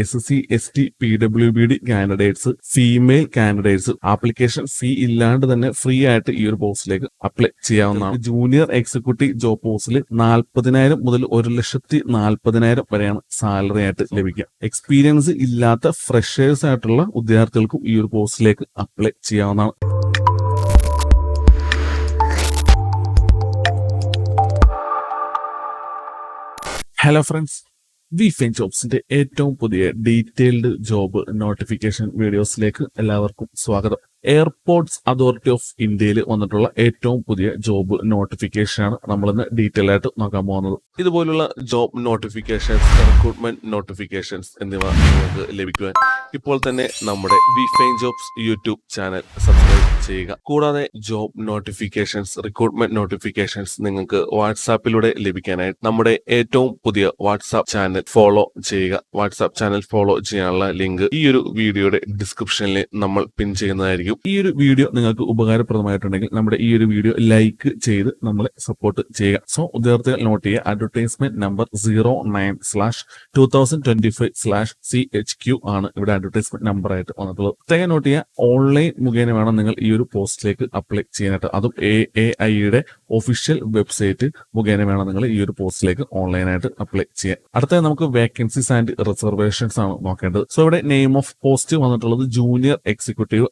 S C S T P W B D candidates female candidates application fee ഇല്ലാണ്ട് തന്നെ free ആയിട്ട് ഈ ഒരു പോസ്റ്റിലേക്ക് അപ്ലൈ ചെയ്യാവുന്നതാണ്. ജൂനിയർ എക്സിക്യൂട്ടീവ് ജോബ് പോസ്റ്റിൽ നാൽപ്പതിനായിരം മുതൽ ഒരു ലക്ഷത്തി നാൽപ്പതിനായിരം വരെയാണ് സാലറി ആയിട്ട് ലഭിക്കുക. എക്സ്പീരിയൻസ് ഇല്ലാത്ത ഫ്രഷേഴ്സ് ആയിട്ടുള്ള വിദ്യാർത്ഥികൾക്കും ഈ ഒരു പോസ്റ്റിലേക്ക് അപ്ലൈ ചെയ്യാവുന്നതാണ്. ഹലോ ഫ്രണ്ട്സ് വി ഫൈൻ ജോബ്സിന്റെ ഏറ്റവും പുതിയ ഡീറ്റെയിൽഡ് ജോബ് നോട്ടിഫിക്കേഷൻ വീഡിയോസിലേക്ക് എല്ലാവർക്കും സ്വാഗതം. എയർപോർട്ട്സ് അതോറിറ്റി ഓഫ് ഇന്ത്യയിൽ വന്നിട്ടുള്ള ഏറ്റവും പുതിയ ജോബ് നോട്ടിഫിക്കേഷൻ ആണ് നമ്മളിന്ന് ഡീറ്റെയിൽ ആയിട്ട് നോക്കാൻ പോകുന്നത്. ഇതുപോലുള്ള ജോബ് നോട്ടിഫിക്കേഷൻസ് റിക്രൂട്ട്മെന്റ് നോട്ടിഫിക്കേഷൻസ് എന്നിവ നിങ്ങൾക്ക് ലഭിക്കുവാൻ ഇപ്പോൾ തന്നെ നമ്മുടെ V fine jobs YouTube channel subscribe ചെയ്യുക. കൂടാതെ ജോബ് നോട്ടിഫിക്കേഷൻസ് റിക്രൂട്ട്മെന്റ് നോട്ടിഫിക്കേഷൻസ് നിങ്ങൾക്ക് വാട്സാപ്പിലൂടെ ലഭിക്കാനായിട്ട് നമ്മുടെ ഏറ്റവും പുതിയ വാട്സാപ്പ് ചാനൽ ഫോളോ ചെയ്യുക. വാട്സാപ്പ് ചാനൽ ഫോളോ ചെയ്യാനുള്ള ലിങ്ക് ഈ ഒരു വീഡിയോയുടെ ഡിസ്ക്രിപ്ഷനിൽ നമ്മൾ പിൻ ചെയ്യുന്നതായിരിക്കും. ഈ ഒരു വീഡിയോ നിങ്ങൾക്ക് ഉപകാരപ്രദമായിട്ടുണ്ടെങ്കിൽ നമ്മുടെ ഈ ഒരു വീഡിയോ ലൈക്ക് ചെയ്ത് നമ്മളെ സപ്പോർട്ട് ചെയ്യുക. സോ ഉദ്യോഗാർത്ഥികൾ നോട്ട് ചെയ്യുക. Advertisement number zero nine slash two thousand twenty five slash C H ആണ് ഇവിടെ അഡ്വർടൈസ്മെന്റ് നമ്പർ ആയിട്ട് വന്നിട്ടുള്ളത്. പ്രത്യേകം നോട്ട് ചെയ്യുക. ഓൺലൈൻ മുഖേന വേണം നിങ്ങൾ ഈ ഒരു പോസ്റ്റിലേക്ക് അപ്ലൈ ചെയ്യാനായിട്ട്. അതും എ എ ഐയുടെ ഒഫീഷ്യൽ വെബ്സൈറ്റ് മുഖേന വേണം നിങ്ങൾ ഈ ഒരു പോസ്റ്റിലേക്ക് ഓൺലൈനായിട്ട് അപ്ലൈ ചെയ്യാൻ. അടുത്തത് നമുക്ക് വേക്കൻസീസ് ആൻഡ് റിസർവേഷൻസ് ആണ് നോക്കേണ്ടത്. സോ ഇവിടെ നെയിം ഓഫ് പോസ്റ്റ് വന്നിട്ടുള്ളത് ജൂനിയർ എക്സിക്യൂട്ടീവ്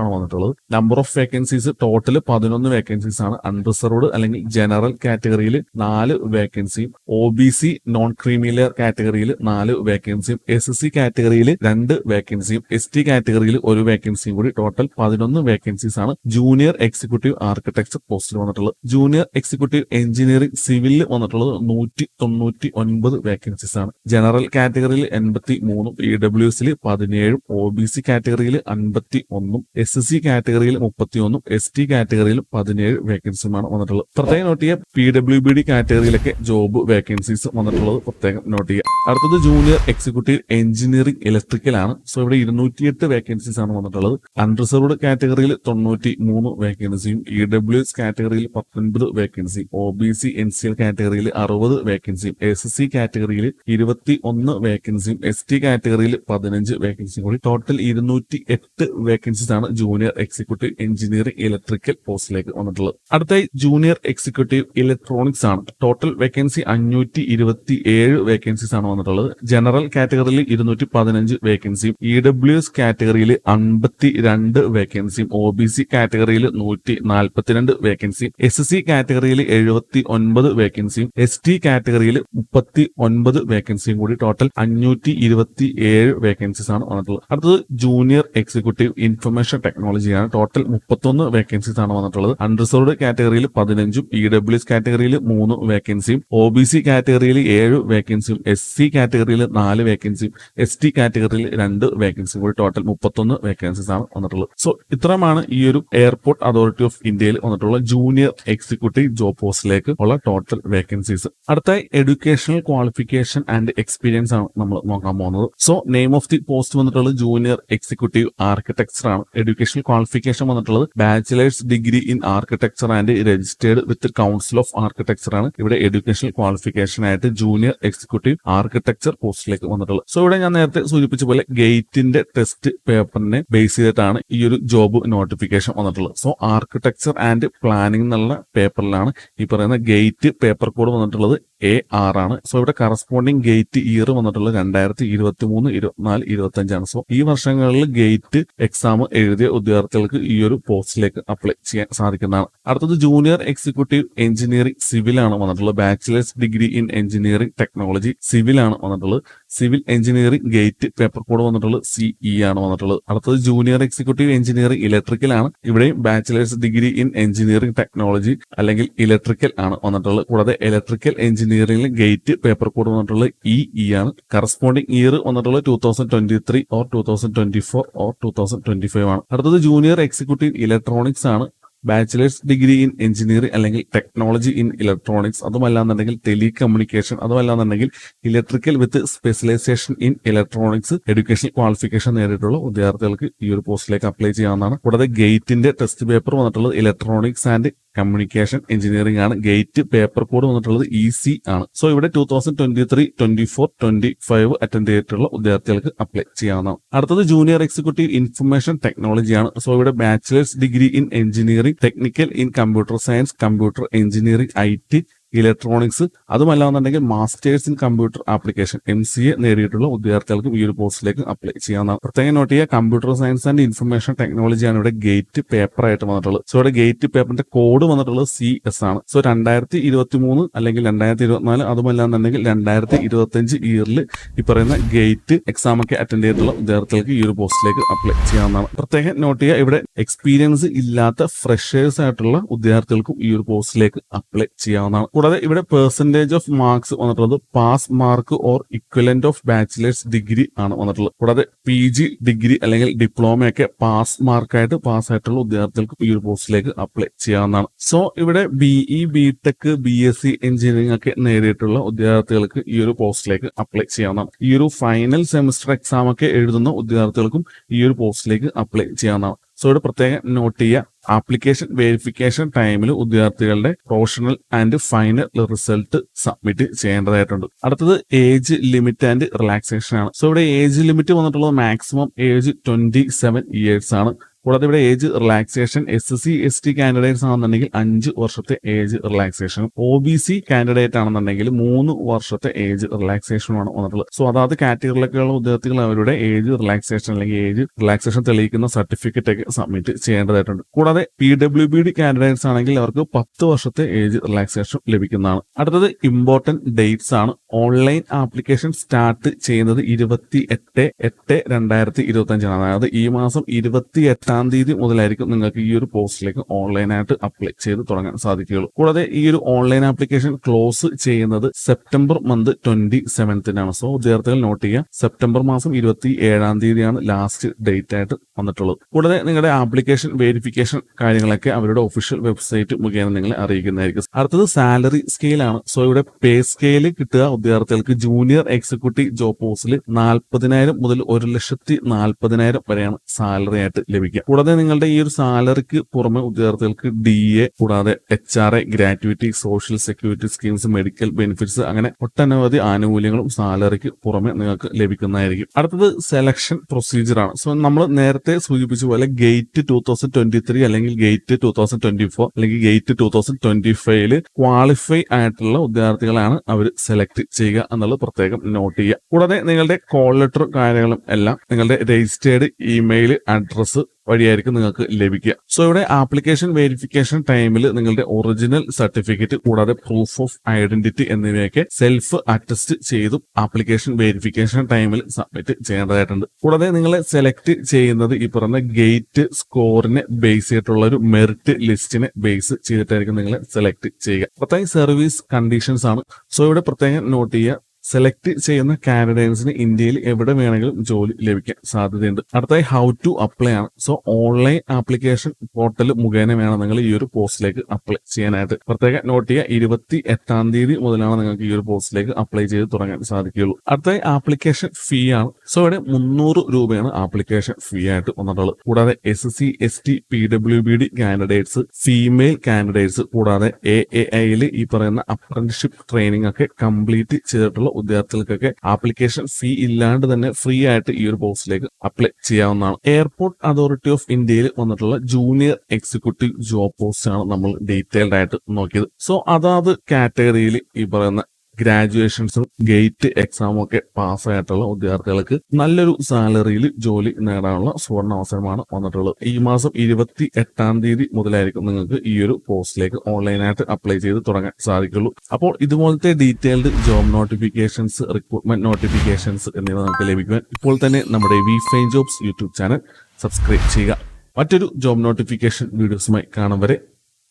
ആണ് വന്നിട്ടുള്ളത്. നമ്പർ ഓഫ് വേക്കൻസീസ് ടോട്ടൽ പതിനൊന്ന് വേക്കൻസീസ് ആണ് അൺറിസർവ്ഡ് അല്ലെങ്കിൽ ജനറൽ കാറ്റഗറിയിൽ നാല് വേക്കൻസിയും O B C non creamy layer കാറ്റഗറിയിൽ നാല് വേക്കൻസിയും എസ് എസ് സി കാറ്റഗറിയിൽ രണ്ട് വേക്കൻസിയും എസ് ടി കാറ്റഗറിയിൽ ഒരു വേക്കൻസിയും കൂടി ടോട്ടൽ പതിനൊന്ന് വേക്കൻസീസ് ആണ് ജൂനിയർ എക്സിക്യൂട്ടീവ് ആർക്കിടെക്ചർ പോസ്റ്റിൽ വന്നിട്ടുള്ളത്. ജൂനിയർ എക്സിക്യൂട്ടീവ് എഞ്ചിനീയറിംഗ് സിവിലിൽ വന്നിട്ടുള്ളത് നൂറ്റി തൊണ്ണൂറ്റി ഒൻപത് വേക്കൻസീസ് ആണ് ജനറൽ കാറ്റഗറിയിൽ എൺപത്തി മൂന്നും ഇ ഡബ്ല്യു എസിൽ പതിനേഴും ഒ ബി സി കാറ്റഗറിയിൽ അൻപത്തി ഒന്നും എസ് എസ് സി കാറ്റഗറിയിൽ മുപ്പത്തി ഒന്നും എസ് ടി കാറ്റഗറിയിൽ പതിനേഴ് വേക്കൻസിയുമാണ് വന്നിട്ടുള്ളത്. പ്രത്യേകം നോട്ട് ചെയ്യുക പി ഡബ്ല്യു ബി ഡി കാറ്റഗറിയിലൊക്കെ ജോബ് വേക്കൻസീസ് വന്നിട്ടുള്ളത് പ്രത്യേകം നോട്ട് ചെയ്യുക അടുത്തത് ജൂനിയർ എക്സിക്യൂട്ടീവ് എഞ്ചിനീയറിംഗ് ഇലക്ട്രിക്കൽ ആണ്. സോ ഇവിടെ ഇരുന്നൂറ്റിയെട്ട് വേക്കൻസീസ് ആണ് വന്നിട്ടുള്ളത്. അൺറിസർവ്ഡ് കാറ്റഗറിയിൽ തൊണ്ണൂറ്റി മൂന്ന് വേക്കൻസിയും ഇ ഡബ്ല്യു എസ് കാറ്റഗറിയിൽ പത്തൊൻപത് vacancy O B C N C L കാറ്റഗറിയിൽ അറുപത് വേക്കൻസിയും എസ് എസ് സി കാറ്റഗറിയിൽ ഇരുപത്തി ഒന്ന് വേക്കൻസിയും എസ് ടി കാറ്റഗറിയിൽ പതിനഞ്ച് വേക്കൻസിയും കൂടി. ടോട്ടൽ ഇരുന്നൂറ്റി എട്ട് വേക്കൻസീസ് ആണ് ജൂനിയർ എക്സിക്യൂട്ടീവ് എഞ്ചിനീയറിംഗ് ഇലക്ട്രിക്കൽ പോസ്റ്റിലേക്ക് വന്നിട്ടുള്ളത്. അടുത്തായി ജൂനിയർ എക്സിക്യൂട്ടീവ് ഇലക്ട്രോണിക്സ് ആണ്. ടോട്ടൽ വേക്കൻസി അഞ്ഞൂറ്റി ഇരുപത്തി ഏഴ് വേക്കൻസീസ് ആണ് വന്നിട്ടുള്ളത്. ജനറൽ കാറ്റഗറിയിൽ ഇരുന്നൂറ്റി പതിനഞ്ച് വേക്കൻസിയും ഇ ഡബ്ല്യു എസ് കാറ്റഗറിയിൽ അൻപത്തി രണ്ട് വേക്കൻസിയും ഒ ബി സി കാറ്റഗറിയിൽ നൂറ്റി നാൽപ്പത്തിരണ്ട് വേക്കൻസിയും എസ് സി കാറ്റഗറിയിൽ എഴുപത്തി ഒൻപത് വേക്കൻസിയും എസ് ടി കാറ്റഗറിയിൽ മുപ്പത്തി ഒൻപത് വേക്കൻസിയും കൂടി ടോട്ടൽ അഞ്ഞൂറ്റി ഇരുപത്തി ഏഴ് വേക്കൻസീസ് ആണ് വന്നിട്ടുള്ളത്. അടുത്തത് ജൂനിയർ എക്സിക്യൂട്ടീവ് ഇൻഫർമേഷൻ ടെക്നോളജിയാണ് ടോട്ടൽ മുപ്പത്തൊന്ന് വേക്കൻസീസ് ആണ് വന്നിട്ടുള്ളത്. അൺറിസർവ്ഡ് കാറ്റഗറിയിൽ പതിനഞ്ചും ഇ ഡബ്ല്യു എസ് കാറ്റഗറിയിൽ മൂന്ന് വേക്കൻസിയും ഒ ബി സി കാറ്റഗറിയിൽ ഏഴ് വേക്കൻസിയും എസ് സി കാറ്റഗറിയിൽ നാല് വേക്കൻസിയും എസ് ടി കാറ്റഗറിയിൽ രണ്ട് വേക്കൻസിയും കൂടി ടോട്ടൽ മുപ്പത്തൊന്ന് വേക്കൻസീസ് ആണ് വന്നിട്ടുള്ളത്. സോ ഇത്രമാണ് ഈ ഒരു എയർപോർട്ട് അതോറിറ്റി ഓഫ് ഇന്ത്യയിൽ വന്നിട്ടുള്ള ജൂനിയർ എക്സിക്യൂട്ടീവ് ജോബ് പോസ്റ്റിലേക്ക് ഉള്ള ടോട്ടൽ വേക്കൻസീസ് അടുത്തായി എഡ്യൂക്കേഷണൽ ക്വാളിഫിക്കേഷൻ ആൻഡ് എക്സ്പീരിയൻസ് ആണ് നമ്മൾ നോക്കാൻ പോകുന്നത്. So name of the post വന്നിട്ടുള്ള junior executive architecture educational qualification വന്നിട്ടുള്ളത്. Bachelor's degree in architecture and registered with council of architecture ആണ് ഇവിടെ എഡ്യൂക്കേഷണൽ ക്വാളിഫിക്കേഷൻ ആയിട്ട് ജൂനിയർ എക്സിക്യൂട്ടീവ് ആർക്കിടെക്ചർ പോസ്റ്റിലേക്ക് വന്നിട്ടുള്ളത്. സോ ഇവിടെ ഞാൻ നേരത്തെ സൂചിപ്പിച്ച പോലെ ഗേറ്റിന്റെ ടെസ്റ്റ് പേപ്പറിനെ ബേസ് ചെയ്തിട്ടാണ് ഈ ഒരു ജോബ് നോട്ടിഫിക്കേഷൻ വന്നിട്ടുള്ളത്. സോ ആർക്കിടെക്ചർ ആൻഡ് പ്ലാനിംഗ് എന്നുള്ള പേപ്പറിലാണ് ഈ പറയുന്ന ഗേറ്റ് പേപ്പർ കോഡ് വന്നിട്ടുള്ളത് എ ആർ ആണ്. സോ ഇവിടെ കറസ്പോണ്ടിങ് ഗേറ്റ് ഇയർ വന്നിട്ടുള്ളത് രണ്ടായിരത്തി ഇരുപത്തി മൂന്ന് ഇരുപത്തിനാല് ഇരുപത്തി അഞ്ചാണ് സോ ഈ വർഷങ്ങളിൽ ഗേറ്റ് എക്സാം എഴുതിയ ഉദ്യോഗാർത്ഥികൾക്ക് ഈ ഒരു പോസ്റ്റിലേക്ക് അപ്ലൈ ചെയ്യാൻ സാധിക്കുന്നതാണ്. അടുത്തത് ജൂനിയർ എക്സിക്യൂട്ടീവ് എഞ്ചിനീയറിംഗ് സിവിൽ ആണ് വന്നിട്ടുള്ളത്. Bachelor's degree in engineering technology civil ആണ് വന്നിട്ടുള്ളത്. Civil engineering GATE paper code വന്നിട്ടുള്ളത് സിഇ ആണ് വന്നിട്ടുള്ളത്. അടുത്തത് ജൂനിയർ എക്സിക്യൂട്ടീവ് എഞ്ചിനീയറിംഗ് ഇലക്ട്രിക്കൽ ആണ്. ഇവിടെയും bachelor's degree in engineering technology അല്ലെങ്കിൽ ഇലക്ട്രിക്കൽ ആണ് വന്നിട്ടുള്ളത്. കൂടാതെ ഇലക്ട്രിക്കൽ എഞ്ചിനീയറിംഗിൽ ഗേറ്റ് പേപ്പർ കോഡ് വന്നിട്ടുള്ളത് ഇ ആണ്. കറസ്പോണ്ടിങ് ഇയർ വന്നിട്ടുള്ളത് two thousand twenty three or two thousand twenty four or two thousand twenty five ആണ് അടുത്തത് ജൂനിയർ എക്സിക്യൂട്ടീവ് ഇലക്ട്രോണിക്സ് ആണ്. ബാച്ചിലേഴ്സ് ഡിഗ്രി ഇൻ എഞ്ചിനീയറിംഗ് അല്ലെങ്കിൽ ടെക്നോളജി ഇൻ ഇലക്ട്രോണിക്സ് അതുമല്ലാന്നുണ്ടെങ്കിൽ telecommunication അതുമല്ലാന്നുണ്ടെങ്കിൽ electrical with specialisation in electronics education qualification നേരിട്ടുള്ള വിദ്യാർത്ഥികൾക്ക് ഈ ഒരു പോസ്റ്റിലേക്ക് അപ്ലൈ ചെയ്യാവുന്നതാണ്. കൂടാതെ ഗേറ്റിന്റെ ടെസ്റ്റ് പേപ്പർ വന്നിട്ടുള്ളത് ഇലക്ട്രോണിക്സ് ആൻഡ് കമ്മ്യൂണിക്കേഷൻ എഞ്ചിനീയറിംഗ് ആണ്. ഗേറ്റ് പേപ്പർ കോഡ് വന്നിട്ടുള്ളത് ഇ സി ആണ്. സോ ഇവിടെ two thousand twenty three twenty four twenty five attend ചെയ്തിട്ടുള്ള വിദ്യാർത്ഥികൾക്ക് അപ്ലൈ ചെയ്യാവുന്നതാണ്. അടുത്തത് ജൂനിയർ എക്സിക്യൂട്ടീവ് ഇൻഫർമേഷൻ ടെക്നോളജി ആണ്. സോ ഇവിടെ bachelor's degree in engineering technical in computer science computer engineering I T electronics അതുമല്ലാന്നുണ്ടെങ്കിൽ master's in computer application M C A നേടിയിട്ടുള്ള വിദ്യാർത്ഥികൾക്കും ഈ ഒരു പോസ്റ്റിലേക്ക് അപ്ലൈ ചെയ്യാവുന്നതാണ്. പ്രത്യേകം നോട്ട് ചെയ്യുക കമ്പ്യൂട്ടർ സയൻസ് ആൻഡ് ഇൻഫർമേഷൻ ടെക്നോളജിയാണ് ഇവിടെ ഗേറ്റ് പേപ്പർ ആയിട്ട് വന്നിട്ടുള്ളത്. സോ ഇവിടെ ഗേറ്റ് പേപ്പറിന്റെ കോഡ് വന്നിട്ടുള്ളത് സി എസ് ആണ്. സോ രണ്ടായിരത്തി ഇരുപത്തി മൂന്ന് അല്ലെങ്കിൽ രണ്ടായിരത്തി ഇരുപത്തിനാല് അതുമല്ലാന്നുണ്ടെങ്കിൽ രണ്ടായിരത്തി ഇരുപത്തി അഞ്ച് ഇയറിൽ ഈ പറയുന്ന ഗേറ്റ് എക്സാം ഒക്കെ അറ്റൻഡ് ചെയ്തിട്ടുള്ള വിദ്യാർത്ഥികൾക്ക് ഈ ഒരു പോസ്റ്റിലേക്ക് അപ്ലൈ ചെയ്യാവുന്നതാണ്. പ്രത്യേകം നോട്ട് ചെയ്യുക ഇവിടെ എക്സ്പീരിയൻസ് ഇല്ലാത്ത ഫ്രഷേഴ്സ് ആയിട്ടുള്ള വിദ്യാർത്ഥികൾക്കും ഈ ഒരു പോസ്റ്റിലേക്ക് അപ്ലൈ ചെയ്യാവുന്നതാണ്. കൂടാതെ ഇവിടെ പെർസെന്റേജ് ഓഫ് മാർക്സ് വന്നിട്ടുള്ളത് pass mark or equivalent of bachelor's degree ആണ് വന്നിട്ടുള്ളത്. കൂടാതെ പി ജി ഡിഗ്രി അല്ലെങ്കിൽ ഡിപ്ലോമയൊക്കെ പാസ് മാർക്കായിട്ട് പാസ് ആയിട്ടുള്ള വിദ്യാർത്ഥികൾക്ക് ഈ ഒരു പോസ്റ്റിലേക്ക് അപ്ലൈ ചെയ്യാവുന്നതാണ്. സോ ഇവിടെ BE B tech B S C engineering ഒക്കെ നേടിയിട്ടുള്ള വിദ്യാർത്ഥികൾക്ക് ഈ ഒരു പോസ്റ്റിലേക്ക് അപ്ലൈ ചെയ്യാവുന്നതാണ്. ഈ ഒരു ഫൈനൽ സെമിസ്റ്റർ എക്സാം ഒക്കെ എഴുതുന്ന വിദ്യാർത്ഥികൾക്കും ഈ ഒരു പോസ്റ്റിലേക്ക് അപ്ലൈ ചെയ്യാവുന്നതാണ്. സോ ഇവിടെ പ്രത്യേകം നോട്ട് ചെയ്യുക. ആപ്ലിക്കേഷൻ വെരിഫിക്കേഷൻ ടൈമിൽ ഉദ്യോഗാർത്ഥികളുടെ professional and final result submit ചെയ്യേണ്ടതായിട്ടുണ്ട്. അടുത്തത് ഏജ് ലിമിറ്റ് ആൻഡ് റിലാക്സേഷൻ ആണ്. സോ ഇവിടെ ഏജ് ലിമിറ്റ് വന്നിട്ടുള്ളത് maximum age twenty seven years ആണ്. കൂടാതെ ഇവിടെ age relaxation S C S T candidates ആണെന്നുണ്ടെങ്കിൽ അഞ്ച് വർഷത്തെ age relaxation O B C candidate ആണെന്നുണ്ടെങ്കിൽ മൂന്ന് വർഷത്തെ ഏജ് റിലാക്സേഷനുമാണ് വന്നിട്ടുള്ളത്. സോ അതാത് കാറ്റഗറിയിലൊക്കെയുള്ള വിദ്യാർത്ഥികൾ അവരുടെ ഏജ് റിലാക്സേഷൻ അല്ലെങ്കിൽ ഏജ് റിലാക്സേഷൻ തെളിയിക്കുന്ന സർട്ടിഫിക്കറ്റ് ഒക്കെ സബ്മിറ്റ് ചെയ്യേണ്ടതായിട്ടുണ്ട്. കൂടാതെ P W B D candidates ആണെങ്കിൽ അവർക്ക് പത്ത് വർഷത്തെ ഏജ് റിലാക്സേഷൻ ലഭിക്കുന്നതാണ്. അടുത്തത് ഇമ്പോർട്ടന്റ് ഡേറ്റ്സ് ആണ്. ഓൺലൈൻ ആപ്ലിക്കേഷൻ സ്റ്റാർട്ട് ചെയ്യുന്നത് ഇരുപത്തി എട്ട് എട്ട് രണ്ടായിരത്തി ഇരുപത്തി അഞ്ചാണ് അതായത് ഈ മാസം ഇരുപത്തി എട്ടാം തീയതി മുതലായിരിക്കും നിങ്ങൾക്ക് ഈ ഒരു പോസ്റ്റിലേക്ക് ഓൺലൈനായിട്ട് അപ്ലൈ ചെയ്ത് തുടങ്ങാൻ സാധിക്കുകയുള്ളൂ. കൂടാതെ ഈ ഒരു ഓൺലൈൻ ആപ്ലിക്കേഷൻ ക്ലോസ് ചെയ്യുന്നത് സെപ്റ്റംബർ മന്ത് ട്വന്റി സെവൻത്തിനാണ് സോ വിദ്യാർത്ഥികൾ നോട്ട് ചെയ്യുക സെപ്റ്റംബർ മാസം ഇരുപത്തി ഏഴാം തീയതിയാണ് ലാസ്റ്റ് ഡേറ്റ് ആയിട്ട് വന്നിട്ടുള്ളത്. കൂടാതെ നിങ്ങളുടെ ആപ്ലിക്കേഷൻ വെരിഫിക്കേഷൻ കാര്യങ്ങളൊക്കെ അവരുടെ ഒഫീഷ്യൽ വെബ്സൈറ്റ് മുഖേന നിങ്ങളെ അറിയിക്കുന്നതായിരിക്കും. അടുത്തത് സാലറി സ്കെയിലാണ് സോ ഇവിടെ പേ സ്കെയിൽ കിട്ടുക വിദ്യാർത്ഥികൾക്ക് ജൂനിയർ എക്സിക്യൂട്ടീവ് ജോബ് പോസ്റ്റിൽ നാൽപ്പതിനായിരം മുതൽ ഒരു ലക്ഷത്തി നാൽപ്പതിനായിരം വരെയാണ് സാലറി ആയിട്ട് ലഭിക്കുക. കൂടാതെ നിങ്ങളുടെ ഈ ഒരു സാലറിക്ക് പുറമെ ഉദ്യോഗാർത്ഥികൾക്ക് ഡി എ കൂടാതെ H R A gratuity social security schemes medical benefits അങ്ങനെ ഒട്ടനവധി ആനുകൂല്യങ്ങളും സാലറിക്ക് പുറമെ നിങ്ങൾക്ക് ലഭിക്കുന്നതായിരിക്കും. അടുത്തത് സെലക്ഷൻ പ്രൊസീജിയർ ആണ്. സോ നമ്മൾ നേരത്തെ സൂചിപ്പിച്ച പോലെ GATE two thousand twenty three അല്ലെങ്കിൽ GATE two thousand twenty four അല്ലെങ്കിൽ ഗേറ്റ് ടൂ തൗസൻഡ് ട്വന്റി ഫൈവിൽ ക്വാളിഫൈ ആയിട്ടുള്ള ഉദ്യോഗാർത്ഥികളാണ് അവർ സെലക്ട് ചെയ്യുക എന്നുള്ളത് പ്രത്യേകം നോട്ട് ചെയ്യുക. കൂടാതെ നിങ്ങളുടെ കോൾ ലെറ്റർ കാര്യങ്ങളും എല്ലാം നിങ്ങളുടെ രജിസ്റ്റേർഡ് ഇമെയിൽ അഡ്രസ്സ് വഴിയായിരിക്കും നിങ്ങൾക്ക് ലഭിക്കുക. സോ ഇവിടെ ആപ്ലിക്കേഷൻ വെരിഫിക്കേഷൻ ടൈമിൽ നിങ്ങളുടെ ഒറിജിനൽ സർട്ടിഫിക്കറ്റ് കൂടാതെ പ്രൂഫ് ഓഫ് ഐഡന്റിറ്റി എന്നിവയൊക്കെ സെൽഫ് അറ്റസ്റ്റ് ചെയ്തും ആപ്ലിക്കേഷൻ വെരിഫിക്കേഷൻ ടൈമിൽ സബ്മിറ്റ് ചെയ്യേണ്ടതായിട്ടുണ്ട്. കൂടാതെ നിങ്ങൾ സെലക്ട് ചെയ്യുന്നത് ഈ പറഞ്ഞ ഗേറ്റ് സ്കോറിനെ ബേസ് ചെയ്തിട്ടുള്ള ഒരു മെറിറ്റ് ലിസ്റ്റിനെ ബേസ് ചെയ്തിട്ടായിരിക്കും നിങ്ങൾ സെലക്ട് ചെയ്യുക. പ്രത്യേകം സർവീസ് കണ്ടീഷൻസ് ആണ്. സോ ഇവിടെ പ്രത്യേകം നോട്ട് ചെയ്യുക. സെലക്ട് ചെയ്യുന്ന കാൻഡിഡേറ്റ്സിന് ഇന്ത്യയിൽ എവിടെ വേണമെങ്കിലും ജോലി ലഭിക്കാൻ സാധ്യതയുണ്ട്. അടുത്തായി ഹൗ ടു അപ്ലൈ ആണ്. സോ ഓൺലൈൻ ആപ്ലിക്കേഷൻ പോർട്ടൽ മുഖേന വേണം നിങ്ങൾ ഈ ഒരു പോസ്റ്റിലേക്ക് അപ്ലൈ ചെയ്യാനായിട്ട്. പ്രത്യേക നോട്ട് ചെയ്യുക ഇരുപത്തി എട്ടാം തീയതി മുതലാണ് നിങ്ങൾക്ക് ഈ ഒരു പോസ്റ്റിലേക്ക് അപ്ലൈ ചെയ്ത് തുടങ്ങാൻ സാധിക്കുകയുള്ളൂ. അടുത്തായി ആപ്ലിക്കേഷൻ ഫീ ആണ്. സോ ഇവിടെ മുന്നൂറ് രൂപയാണ് ആപ്ലിക്കേഷൻ ഫീ ആയിട്ട് വന്നിട്ടുള്ളത്. കൂടാതെ S C S T P W B D candidates female candidates കൂടാതെ എ എ ഐയിൽ ഈ പറയുന്ന അപ്രന്റിഷിപ്പ് ട്രെയിനിങ് ഒക്കെ കംപ്ലീറ്റ് ചെയ്തിട്ടുള്ള ഉദ്യോഗാർത്ഥികൾക്കൊക്കെ ആപ്ലിക്കേഷൻ ഫീ ഇല്ലാണ്ട് തന്നെ ഫ്രീ ആയിട്ട് ഈ ഒരു പോസ്റ്റിലേക്ക് അപ്ലൈ ചെയ്യാവുന്നതാണ്. എയർപോർട്ട് അതോറിറ്റി ഓഫ് ഇന്ത്യയിൽ വന്നിട്ടുള്ള ജൂനിയർ എക്സിക്യൂട്ടീവ് ജോബ് പോസ്റ്റ് ആണ് നമ്മൾ ഡീറ്റെയിൽഡ് ആയിട്ട് നോക്കിയത്. സോ അതാത് കാറ്റഗറിയിൽ ഈ പറയുന്ന ഗ്രാജുവേഷൻസും ഗേറ്റ് എക്സാമും ഒക്കെ പാസ്സായിട്ടുള്ള വിദ്യാർത്ഥികൾക്ക് നല്ലൊരു സാലറിയിൽ ജോലി നേടാനുള്ള സുവർണ അവസരമാണ് വന്നിട്ടുള്ളത്. ഈ മാസം ഇരുപത്തി എട്ടാം തീയതി മുതലായിരിക്കും നിങ്ങൾക്ക് ഈ ഒരു പോസ്റ്റിലേക്ക് ഓൺലൈനായിട്ട് അപ്ലൈ ചെയ്ത് തുടങ്ങാൻ സാധിക്കുള്ളൂ. അപ്പോൾ ഇതുപോലത്തെ detailed job notifications recruitment notifications എന്നിവ നമുക്ക് ലഭിക്കുവാൻ ഇപ്പോൾ തന്നെ നമ്മുടെ V fine jobs YouTube channel subscribe ചെയ്യുക. മറ്റൊരു ജോബ് നോട്ടിഫിക്കേഷൻ വീഡിയോസുമായി കാണും വരെ.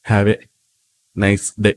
Have a nice day.